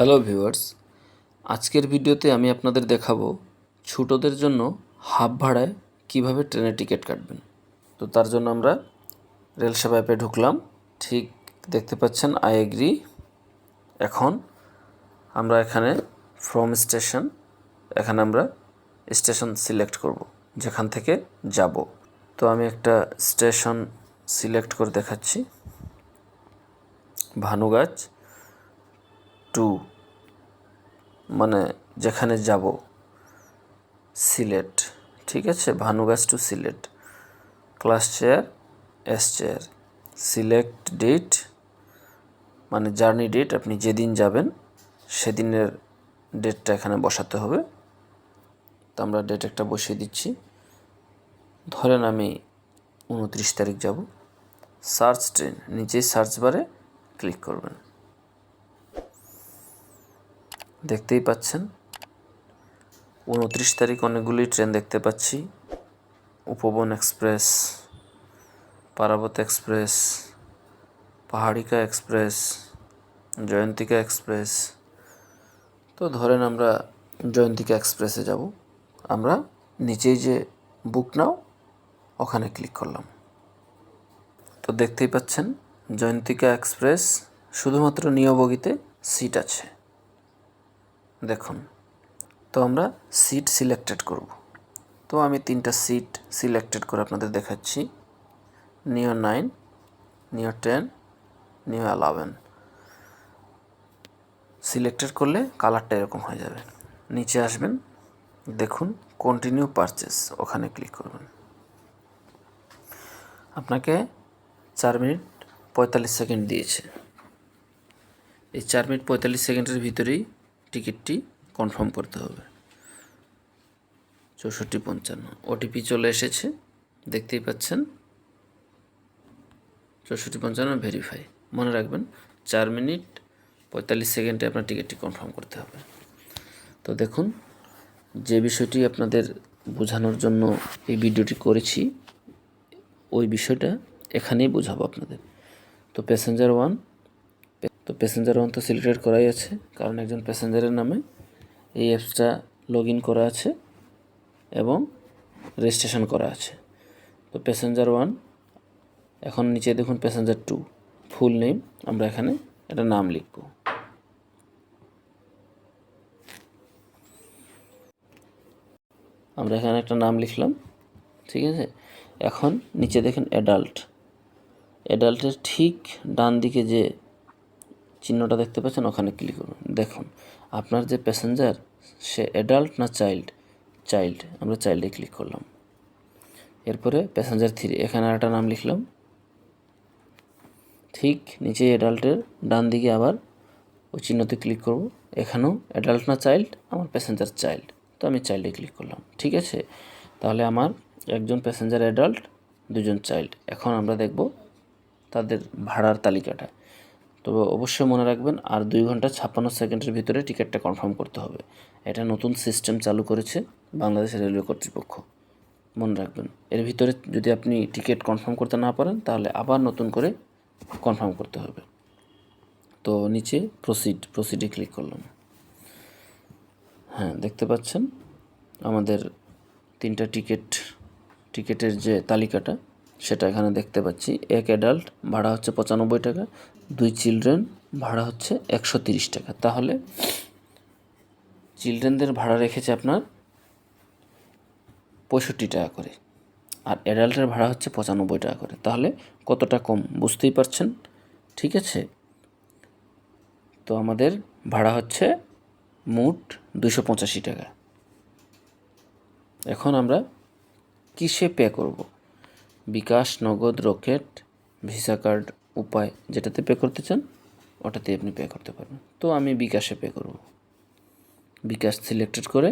Hello viewers আজকের ভিডিওতে আমি আপনাদের দেখাবো ছোটোদের জন্য হাফ ভাড়ায় কীভাবে ট্রেনের টিকিট কাটবেন। তো তার জন্য আমরা রেল অ্যাপে ঢুকলাম। ঠিক দেখতে পাচ্ছেন আই এগ্রি এখন আমরা এখানে ফ্রম স্টেশন এখানে আমরা স্টেশন সিলেক্ট করব, যেখান থেকে যাব। তো আমি একটা স্টেশন সিলেক্ট করে দেখাচ্ছি। ভানুগাছ টু মানে যেখানে যাব, সিলেট, ঠিক আছে? Bhanugach to Sylhet, class chair, S chair. Select date মানে জার্নি ডেট, আপনি যেদিন যাবেন, সেদিনের ডেটটা এখানে বসাতে হবে। তো আমরা ডেট একটা বসিয়ে দিচ্ছি। ধরেন আমি উনত্রিশ তারিখ যাব। সার্চ ট্রেন, নিচেই সার্চ বারে ক্লিক করবেন। দেখতেই পাচ্ছেন। উনত্রিশ তারিখ অনেকগুলি ট্রেন দেখতে পাচ্ছি। Upaban express, Parabat express, Paharika express, Jayantika express. তো ধরেন আমরা জয়ন্তিকা এক্সপ্রেসে যাব। আমরা নিচেই যে বুক নাও, ওখানে ক্লিক করলাম। তো দেখতেই পাচ্ছেন, জয়ন্তিকা এক্সপ্রেস শুধুমাত্র নিয়বগিতে সিট আছে। দেখুন, তো আমরা সিট সিলেক্টেড করব। তো আমি তিনটা সিট সিলেক্টেড করে আপনাদের দেখাচ্ছি। নিও নাইন নিও টেন নিও অ্যালাভেন সিলেক্টেড করলে কালারটা এরকম হয়ে যাবে। নিচে আসবেন, দেখুন কন্টিনিউ পারচেস ওখানে ক্লিক করবেন। আপনাকে চার মিনিট পঁয়তাল্লিশ সেকেন্ড দিয়েছে। এই চার মিনিট পঁয়তাল্লিশ সেকেন্ডের ভিতরেই টিকিটটি কনফার্ম করতে হবে। চৌষট্টি পঞ্চান্ন। ওটিপি চলে এসেছে। দেখতেই পাচ্ছেন। চৌষট্টি পঞ্চান্ন ভেরিফাই মনে রাখবেন, চার মিনিট পঁয়তাল্লিশ সেকেন্ডে আপনার টিকিটটি কনফার্ম করতে হবে। তো দেখুন, যে বিষয়টি আপনাদের বোঝানোর জন্য এই ভিডিওটি করেছি, ওই বিষয়টা এখানেই বোঝাবো আপনাদের। তো প্যাসেঞ্জার ওয়ান তো প্যাসেঞ্জার ওয়ান তো সিলেক্টেড করাই আছে, কারণ একজন প্যাসেঞ্জারের নামে এই অ্যাপসটা লগ ইন করা আছে এবং রেজিস্ট্রেশন করা আছে। তো প্যাসেঞ্জার ওয়ান এখন নিচে দেখুন প্যাসেঞ্জার টু ফুল নেম আমরা এখানে একটা নাম লিখব। আমরা এখানে একটা নাম লিখলাম, ঠিক আছে? এখন নিচে দেখেন অ্যাডাল্ট অ্যাডাল্টের ঠিক ডান দিকে যে চিহ্নটা দেখতে পাচ্ছেন ওখানে ক্লিক করুন। দেখুন, আপনার যে প্যাসেঞ্জার সে অ্যাডাল্ট না চাইল্ড চাইল্ড আমরা চাইল্ডে ক্লিক করলাম। এরপরে প্যাসেঞ্জার থ্রি এখানে একটা নাম লিখলাম। ঠিক নিচে অ্যাডাল্টের ডান দিকে আবার ওই চিহ্নতে ক্লিক করব। এখানেও অ্যাডাল্ট না চাইল্ড আমার প্যাসেঞ্জার চাইল্ড তো আমি চাইল্ডে ক্লিক করলাম। ঠিক আছে? তাহলে আমার একজন প্যাসেঞ্জার অ্যাডাল্ট দুজন চাইল্ড এখন আমরা দেখব তাদের ভাড়ার তালিকাটা। তো অবশ্যই মনে রাখবেন, আর দুই ঘণ্টা ছাপ্পান্ন সেকেন্ডের ভিতরে টিকিটটা কনফার্ম করতে হবে। এটা নতুন সিস্টেম চালু করেছে বাংলাদেশ রেলওয়ে কর্তৃপক্ষ। মনে রাখবেন, এর ভিতরে যদি আপনি টিকিট কনফার্ম করতে না পারেন, তাহলে আবার নতুন করে কনফার্ম করতে হবে। তো নিচে প্রসিড, প্রসিডে ক্লিক করলাম। হ্যাঁ দেখতে পাচ্ছেন, আমাদের তিনটা টিকিট, টিকিটের যে তালিকাটা সেটা এখানে দেখতে পাচ্ছি। এক অ্যাডাল্ট ভাড়া হচ্ছে পঁচানব্বই টাকা। দুই চিলড্রেন ভাড়া হচ্ছে একশো তিরিশ টাকা। তাহলে চিলড্রেনদের ভাড়া রেখেছে আপনার পঁয়ষট্টি টাকা করে। আর অ্যাডাল্টের ভাড়া হচ্ছে পঁচানব্বই টাকা করে। তাহলে কতটা কম বুঝতেই পারছেন? ঠিক আছে? তো আমাদের ভাড়া হচ্ছে মোট দুশো পঁচাশি টাকা। এখন আমরা কিসে পে করব? বিকাশ নগদ রকেট, ভিসা কার্ড উপায় যেটাতে পে করতে চান ওটাতে আপনি পে করতে পারবেন। তো আমি বিকাশে পে করব। বিকাশ সিলেক্টেড করে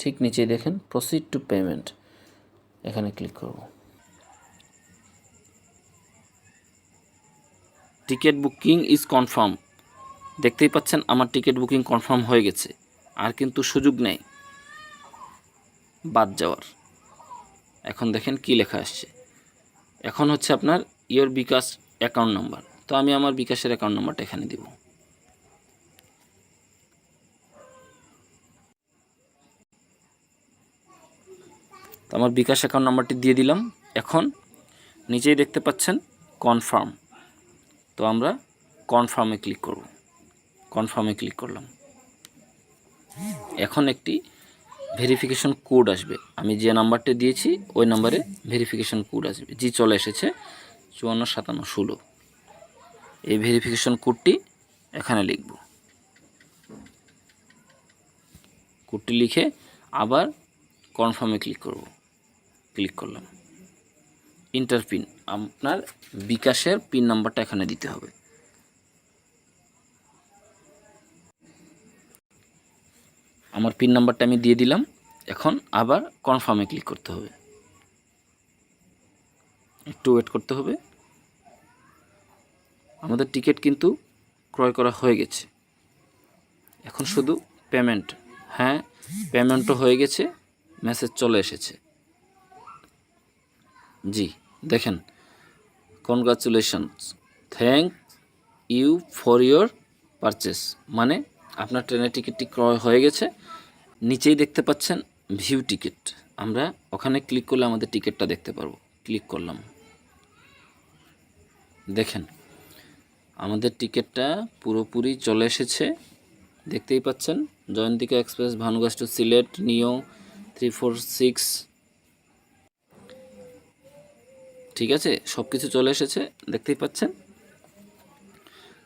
ঠিক নিচেই দেখেন প্রসিড টু পেমেন্ট এখানে ক্লিক করব। টিকিট বুকিং ইজ কনফার্ম দেখতেই পাচ্ছেন আমার টিকিট বুকিং কনফার্ম হয়ে গেছে। আর কিন্তু সুযোগ নেই। বাদ যাওয়ার। এখন দেখেন কি লেখা আসছে। এখন হচ্ছে আপনার ইয়োর বিকাশ অ্যাকাউন্ট নাম্বার তো আমি আমার বিকাশের অ্যাকাউন্ট নাম্বারটা এখানে দিব। তো আমার বিকাশ অ্যাকাউন্ট নাম্বারটি দিয়ে দিলাম। এখন নিচেই দেখতে পাচ্ছেন কনফার্ম তো আমরা কনফার্মে ক্লিক করব। কনফার্মে ক্লিক করলাম। এখন একটি ভেরিফিকেশন কোড আসবে। আমি যে নাম্বারটা দিয়েছি, ওই নাম্বারে ভেরিফিকেশন কোড আসবে। জি চলে এসেছে, চুয়ান্ন, সাতান্ন, ষোলো। এই ভেরিফিকেশন কোডটি এখানে লিখব। কোডটি লিখে আবার কনফার্মে ক্লিক করব। ক্লিক করলাম। ইন্টার পিন আপনার বিকাশের পিন নাম্বারটা এখানে দিতে হবে। আমার পিন নাম্বারটা আমি দিয়ে দিলাম। এখন আবার কনফার্মে ক্লিক করতে হবে। একটু ওয়েট করতে হবে। আমাদের টিকিট কিন্তু ক্রয় করা হয়ে গেছে। এখন শুধু পেমেন্ট হ্যাঁ পেমেন্টও হয়ে গেছে মেসেজ চলে এসেছে। জি, দেখেন। Congratulations thank you for your purchase মানে আপনার ট্রেনের টিকিটটি ক্রয় হয়ে গেছে। নিচেই দেখতে পাচ্ছেন ভিউ টিকিট। আমরা ওখানে ক্লিক করলে আমাদের টিকিটটা দেখতে পারব। ক্লিক করলাম। দেখেন, আমাদের টিকিটটা পুরোপুরি চলে এসেছে। দেখতেই পাচ্ছেন, জয়ন্তিকা এক্সপ্রেস, ভানুগাছ টু সিলেট, নিও থ্রি ফোর সিক্স। ঠিক আছে সব কিছু চলে এসেছে। দেখতেই পাচ্ছেন।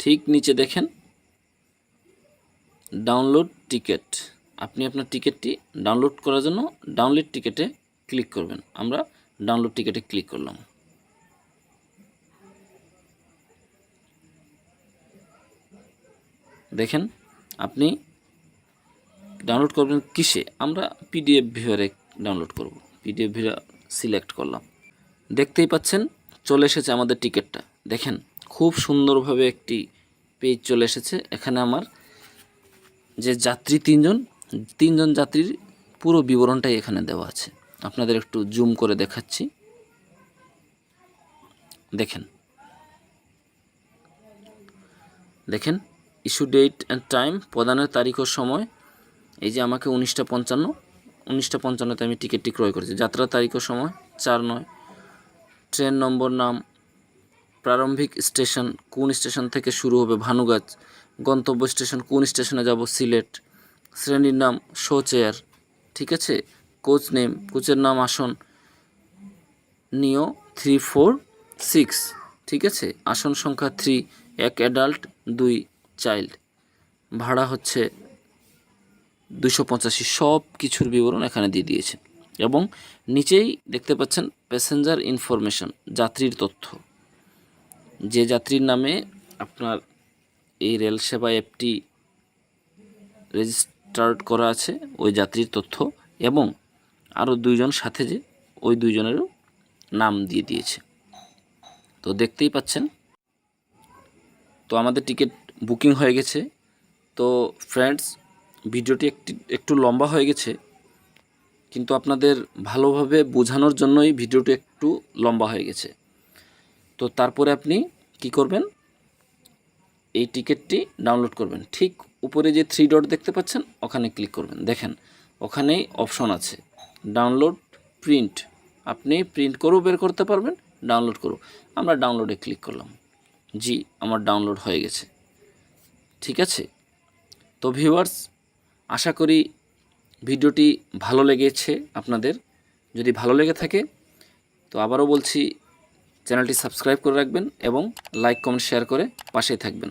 ঠিক নিচে দেখেন ডাউনলোড টিকিট আপনি আপনার টিকিটটি ডাউনলোড করার জন্য ডাউনলোড টিকিটে ক্লিক করবেন। আমরা ডাউনলোড টিকিটে ক্লিক করলাম। দেখেন, আপনি ডাউনলোড করবেন কিসে? আমরা পিডিএফ ভিউয়ারে ডাউনলোড করব। পিডিএফ ভিউয়ার সিলেক্ট করলাম। দেখতেই পাচ্ছেন, চলে এসেছে আমাদের টিকিটটা দেখেন, খুব সুন্দরভাবে একটি পেজ চলে এসেছে। এখানে আমার যে যাত্রী তিনজন তিনজন যাত্রীর পুরো বিবরণটাই এখানে দেওয়া আছে। আপনাদের একটু জুম করে দেখাচ্ছি। দেখেন। দেখেন ইস্যু ডেট অ্যান্ড টাইম প্রদানের তারিখ ও সময়। এই যে আমাকে উনিশটা পঞ্চান্ন, উনিশটা পঞ্চান্নতে আমি টিকিটটি ক্রয় করেছি। যাত্রার তারিখ ও সময় চার নয়। ট্রেন নম্বর নাম, প্রারম্ভিক স্টেশন কোন স্টেশন থেকে শুরু হবে, ভানুগাছ গন্তব্য স্টেশন কোন স্টেশনে যাব? সিলেট। শ্রেণির নাম শো চেয়ার ঠিক আছে? কোচ নেম কোচের নাম আসন নিও থ্রি ফোর সিক্স। ঠিক আছে? আসন সংখ্যা থ্রি, এক অ্যাডাল্ট, দুই চাইল্ড। ভাড়া হচ্ছে দুশো পঁচাশি। সব কিছুর বিবরণ এখানে দিয়ে দিয়েছে। এবং নিচেই দেখতে পাচ্ছেন প্যাসেঞ্জার ইনফরমেশন যাত্রীর তথ্য। যে যাত্রীর নামে আপনার এই রেল সেবা অ্যাপটি রেজিস্টার্ড করা আছে ওই যাত্রীর তথ্য এবং আরও দুইজন সাথে যে ওই দুইজনেরও নাম দিয়ে দিয়েছে। তো দেখতেই পাচ্ছেন। তো আমাদের টিকিট বুকিং হয়ে গেছে। তো ফ্রেন্ডস ভিডিওটি একটি, একটু লম্বা হয়ে গেছে, কিন্তু আপনাদের ভালোভাবে বোঝানোর জন্যই ভিডিওটি একটু লম্বা হয়ে গেছে। তো তারপরে আপনি কি করবেন? এই টিকিটটি ডাউনলোড করবেন। ঠিক উপরে যে থ্রি ডট দেখতে পাচ্ছেন, ওখানে ক্লিক করবেন। দেখেন, ওখানেই অপশন আছে। ডাউনলোড প্রিন্ট আপনি প্রিন্ট করেও বের করতে পারবেন ডাউনলোড করো আমরা ডাউনলোডে ক্লিক করলাম। জি, আমার ডাউনলোড হয়ে গেছে। ঠিক আছে? তো ভিউয়ার্স আশা করি ভিডিওটি ভালো লেগেছে আপনাদের। যদি ভালো লেগে থাকে, তো আবারও বলছি, চ্যানেলটি সাবস্ক্রাইব করে রাখবেন এবং লাইক কমেন্ট শেয়ার করে পাশেই থাকবেন।